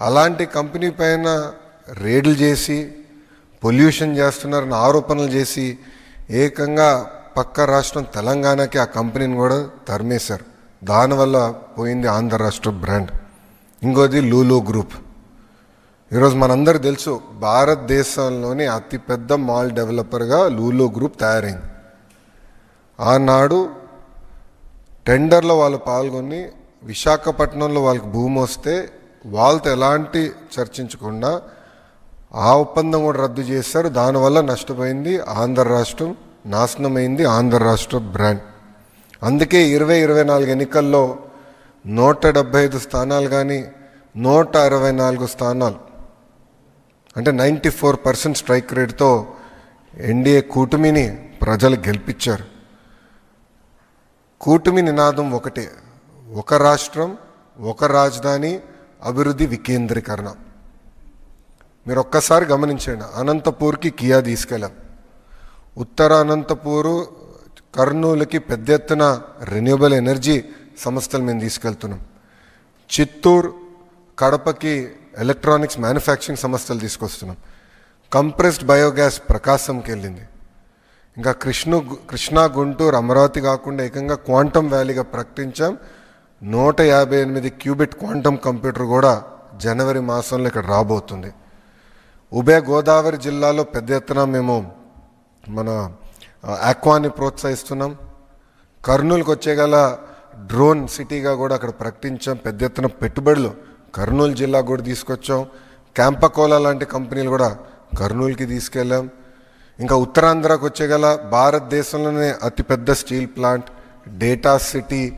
అలాంటి కంపెనీ పైన రేడ్లు చేసి పొల్యూషన్ చేస్తున్నారని ఆరోపణలు చేసి ఏకంగా పక్క రాష్ట్రం తెలంగాణకి ఆ కంపెనీని కూడా తరిమేశారు. దానివల్ల పోయింది ఆంధ్ర రాష్ట్ర బ్రాండ్. ఇంకోది లూలో గ్రూప్. ఈరోజు మనందరికి తెలుసు భారతదేశంలోని అతిపెద్ద మాల్ డెవలపర్గా లూలో గ్రూప్ తయారైంది. ఆనాడు టెండర్లో వాళ్ళు పాల్గొని విశాఖపట్నంలో వాళ్ళకి భూమి వస్తే వాళ్ళతో ఎలాంటి చర్చించకుండా ఆ ఒప్పందం కూడా రద్దు చేశారు. దానివల్ల నష్టపోయింది ఆంధ్ర రాష్ట్రం నాశనమైంది ఆంధ్ర రాష్ట్ర బ్రాండ్. అందుకే ఇరవై ఇరవై నాలుగు ఎన్నికల్లో నూట డెబ్భై ఐదు స్థానాలు కానీ నూట అరవై నాలుగు స్థానాలు అంటే నైంటీ ఫోర్ పర్సెంట్ స్ట్రైక్ రేట్తో ఎన్డీఏ కూటమిని ప్రజలు గెలిపించారు. కూటమి నినాదం ఒకటే. ఒక రాష్ట్రం ఒక రాజధాని అభివృద్ధి వికేంద్రీకరణ. మీరు ఒక్కసారి గమనించండి అనంతపూర్కి కియా తీసుకెళ్ళాం. ఉత్తర అనంతపూరు కర్నూలుకి పెద్ద ఎత్తున రెన్యూబుల్ ఎనర్జీ సంస్థలు మేము తీసుకెళ్తున్నాం. చిత్తూరు కడపకి ఎలక్ట్రానిక్స్ మ్యానుఫ్యాక్చరింగ్ సంస్థలు తీసుకొస్తున్నాం. కంప్రెస్డ్ బయోగ్యాస్ ప్రకాశంకి వెళ్ళింది. ఇంకా కృష్ణు కృష్ణా గుంటూరు అమరావతి కాకుండా ఏకంగా క్వాంటమ్ వ్యాలీగా ప్రకటించాం. నూట యాభై ఎనిమిది క్యూబిట్ క్వాంటమ్ కంప్యూటర్ కూడా జనవరి మాసంలో ఇక్కడ రాబోతుంది. ఉభయ గోదావరి జిల్లాలో పెద్ద ఎత్తున మేము మన ఆక్వాని ప్రోత్సహిస్తున్నాం. కర్నూలుకు వచ్చేగల డ్రోన్ సిటీగా కూడా అక్కడ ప్రకటించాం. పెద్ద ఎత్తున పెట్టుబడులు కర్నూలు జిల్లా కూడా తీసుకొచ్చాం. క్యాంపకోలా లాంటి కంపెనీలు కూడా కర్నూలుకి తీసుకెళ్ళాం. ఇంకా ఉత్తరాంధ్రకు వచ్చేగల భారతదేశంలోనే అతిపెద్ద స్టీల్ ప్లాంట్ డేటా సిటీ